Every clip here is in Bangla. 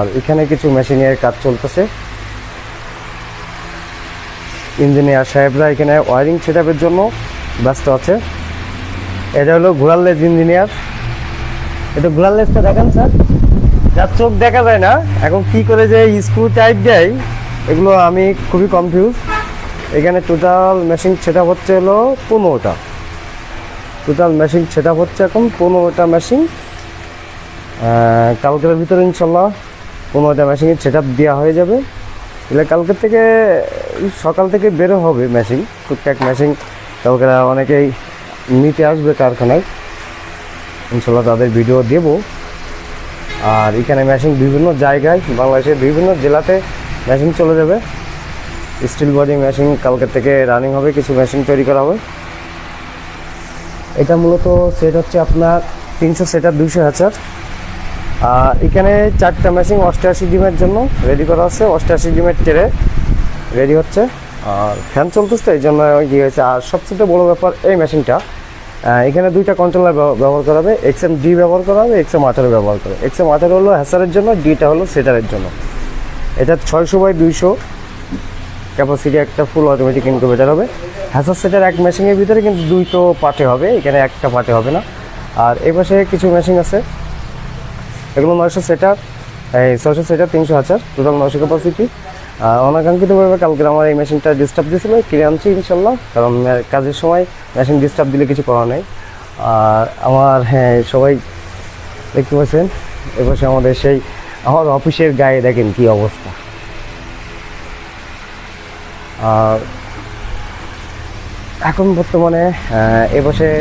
আর এখানে কিছু মেশিনের কাজ চলতেছে। ইঞ্জিনিয়ার সাহেবরা এখানে ওয়ারিং সেট জন্য ব্যস্ত আছে। এটা হলো ঘোড়ালেজ ইঞ্জিনিয়ার। এটা ঘোড়ালেজটা দেখেন স্যার। যার চোখ দেখা যায় না, এখন কি করে যে স্ক্রু টাইপ দেয়, এগুলো আমি খুবই কনফিউজ এখানে টোটাল মেশিন সেট হচ্ছে হলো পনেরোটা। টোটাল মেশিন সেট হচ্ছে এখন পনেরোটা মেশিন কালকের ভিতরে ইনশাল্লাহ পনেরোটা মেশিনের সেট আপ দেওয়া হয়ে যাবে। এলে কালকের থেকে সকাল থেকে বেরো হবে মেশিন টুকটাক মেশিন কালকে অনেকেই নিতে আসবে কারখানায়। ইনশাল্লাহ তাদের ভিডিও দেব। আর এখানে মেশিন বিভিন্ন জায়গায়, বাংলাদেশের বিভিন্ন জেলাতে মেশিন চলে যাবে। স্টিল বডি মেশিন কালকের থেকে রানিং হবে, কিছু মেশিন তৈরি করা হবে। এটা মূলত সেট হচ্ছে আপনার তিনশো সেটার দুশো হাজার এখানে চারটা মেশিন অষ্টআশি ডিমের জন্য রেডি করা হচ্ছে অষ্টআশি ডিমের টেরে রেডি হচ্ছে। আর ফ্যান চলতেছে, এই জন্য ইয়ে হয়েছে, আর সবচেয়ে বড় ব্যাপার এই মেশিনটা এখানে দুইটা কন্ট্রোলার ব্যবহার করা হবে। এক্সএম ডি ব্যবহার করা হবে এক্সএম আঠারো ব্যবহার করে এক্সএম আঠারো হলো হ্যাসারের জন্য ডিটা হলো সেটারের জন্য। এটা ছয়শো বাই দুইশো। ক্যাপাসিটি একটা ফুল অটোমেটিক ইনকুবেটার হবে। হ্যাসার সেটার এক মেশিনের ভিতরে কিন্তু দুইটো পার্টে হবে, এখানে একটা পার্টে হবে না। আর এই পাশে কিছু মেশিন আছে। এগুলো নয়শো সেটার এই ছয়শো সেটার তিনশো হাজার। টোটাল নয়শো ক্যাপাসিটি অনাকাঙ্ক্ষিতভাবে কালকে আমার এই মেশিনটা ডিস্টার্ব দিয়েছিল কিনে আনছি ইনশাল্লাহ কারণ কাজের সময় মেশিন ডিস্টার্ব দিলে কিছু করা নেই। আর আমার হ্যাঁ সবাই দেখতে পাচ্ছেন এপাশে আমাদের সেই আমার অফিসের গায়ে দেখেন কি অবস্থা। আর এখন বর্তমানে আহ, এবছরে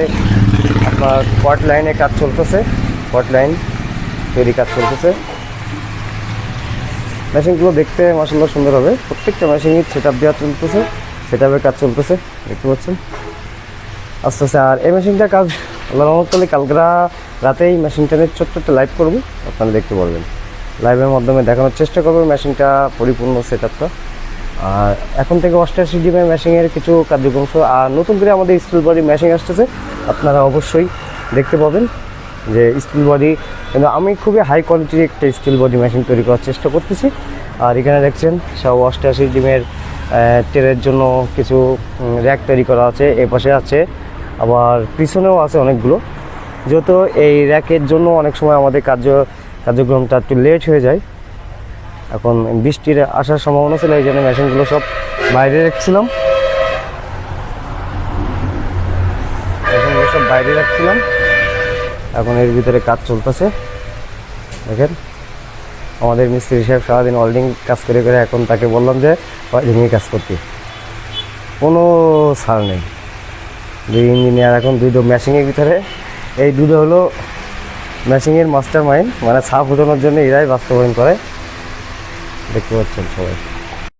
আপনার পট লাইনে কাজ চলতেছে পট লাইন তৈরি কাজ চলতেছে। মেশিনগুলো দেখতে মাসাল্লাহ সুন্দর হবে। প্রত্যেকটা মেশিনই সেট আপ দেওয়া চলতেছে সেট আপের কাজ চলতেছে, দেখতে পাচ্ছেন? আস্তে আস্তে, আর এই মেশিনটার কাজ আল্লাহ রহমত করলে কালকেরা রাতেই মেশিনটা নিয়ে ছোট্ট একটা লাইভ করব, আপনারা দেখতে পারবেন। লাইভের মাধ্যমে দেখানোর চেষ্টা করব মেশিনটা পরিপূর্ণ সেট আপটা আর এখন থেকে অষ্টাশি ডিমে মেশিনের কিছু কার্যক্রম আর নতুন করে আমাদের স্টিল বডি মেশিন আসতেছে, আপনারা অবশ্যই দেখতে পাবেন যে স্টিল বডি কিন্তু আমি খুবই হাই কোয়ালিটির একটা স্টিল বডি মেশিন তৈরি করার চেষ্টা করতেছি। আর এখানে দেখছেন, সব অষ্টাশি ডিমের টেরের জন্য কিছু র্যাক তৈরি করা আছে এ পাশে আছে। আবার পিছনেও আছে অনেকগুলো। যেহেতু এই র্যাকের জন্য অনেক সময় আমাদের কার্য, কার্যক্রমটা একটু লেট হয়ে যায়। এখন বৃষ্টির আসার সম্ভাবনা ছিল, এই জন্য মেশিনগুলো সব বাইরে রাখছিলাম। মেশিনগুলো সব বাইরে রাখছিলাম। এখন এর ভিতরে কাজ চলতেছে। দেখেন, আমাদের মিস্ত্রি সাহেব সারাদিন ওয়েল্ডিং কাজ করে করে এখন তাকে বললাম যে ওয়েল্ডিংয়ে কাজ করতে। কোনো ছাড় নেই। দুই ইঞ্জিনিয়ার এখন দুটো মেশিনের ভিতরে। এই দুটো হলো মেশিনের মাস্টার মাইন্ড মানে ছাপ উঠানোর জন্য এরাই বাস্তবায়ন করে। দেখতে পাচ্ছেন সবাই।